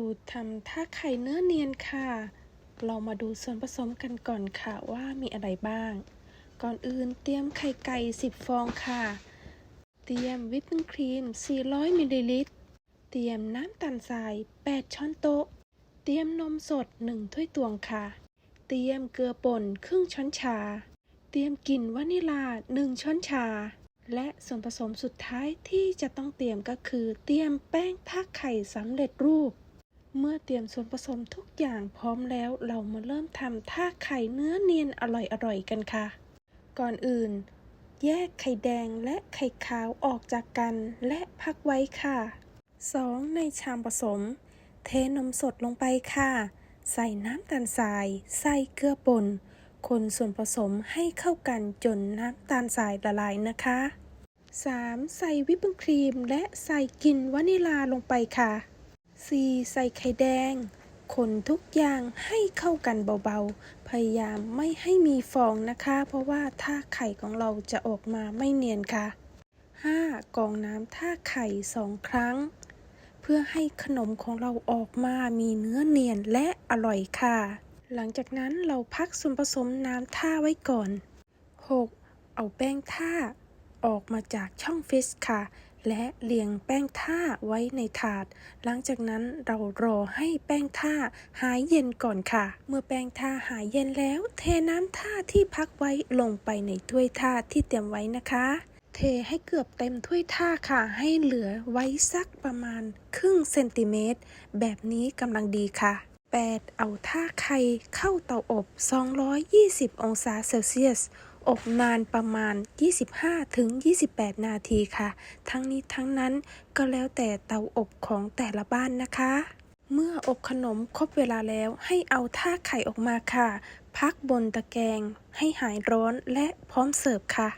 สูตรทำท่าไข่เนื้อเนียนค่ะ เรามาดูส่วนผสมกันก่อนค่ะว่ามีอะไรบ้าง ก่อนอื่นเตรียมไข่ไก่ 10 ฟองค่ะ เตรียมวิปปิ้งครีม 400 มิลลิลิตร เตรียมน้ำตาลทราย 8 ช้อนโต๊ะ เตรียมนมสด 1 ถ้วยตวงค่ะ เตรียมเกลือป่นครึ่งช้อนชา เตรียมกลิ่นวานิลา 1 ช้อนชาและส่วนผสมสุดท้ายที่จะต้องเตรียมก็คือเตรียมแป้งทาไข่สำเร็จรูป เมื่อเตรียมส่วนผสมทุกอย่างพร้อมแล้วเรามาเริ่มทำท่าไข่เนื้อเนียนอร่อยๆกันค่ะ ก่อนอื่น แยกไข่แดงและไข่ขาวออกจากกันและพักไว้ค่ะ 2. ในชามผสม เทนมสดลงไปค่ะ ใส่น้ำตาลทราย ใส่เกลือป่น คนส่วนผสมให้เข้ากันจนน้ำตาลทรายละลายนะคะ 3. ใส่วิปปิ้งครีมและใส่กลิ่นวานิลาลงไปค่ะ 4. ใส่ไข่แดง คนทุกอย่างให้เข้ากันเบาๆ พยายามไม่ให้มีฟองนะคะ เพราะว่าถ้าไข่ของเราจะออกมาไม่เนียนค่ะ 5. กองน้ำท่าไข่สองครั้ง เพื่อให้ขนมของเราออกมามีเนื้อเนียนและอร่อยค่ะ หลังจากนั้นเราพักส่วนผสมน้ำท่าไว้ก่อน 6. เอาแป้งท่าออกมาจากช่องฟิสค่ะ และเรียงแป้งท่าไว้ในถาด หลังจากนั้นเรารอให้แป้งท่าหายเย็นก่อนค่ะ เมื่อแป้งท่าหายเย็นแล้ว เทน้ำท่าที่พักไว้ลงไปในถ้วยท่าที่เตรียมไว้นะคะ เทให้เกือบเต็มถ้วยท่าค่ะ ให้เหลือไว้สักประมาณครึ่งเซนติเมตร แบบนี้กำลังดีค่ะ 8. เอาท่าไข่เข้าเตาอบ 220 องศาเซลเซียส อบนานประมาณ 25-28 นาทีค่ะ ทั้งนี้ทั้งนั้นก็แล้วแต่เตาอบของแต่ละบ้านนะคะ เมื่ออบขนมครบเวลาแล้วให้เอาท่าไข่ออกมาค่ะ พักบนตะแกรงให้หายร้อนและพร้อมเสิร์ฟค่ะ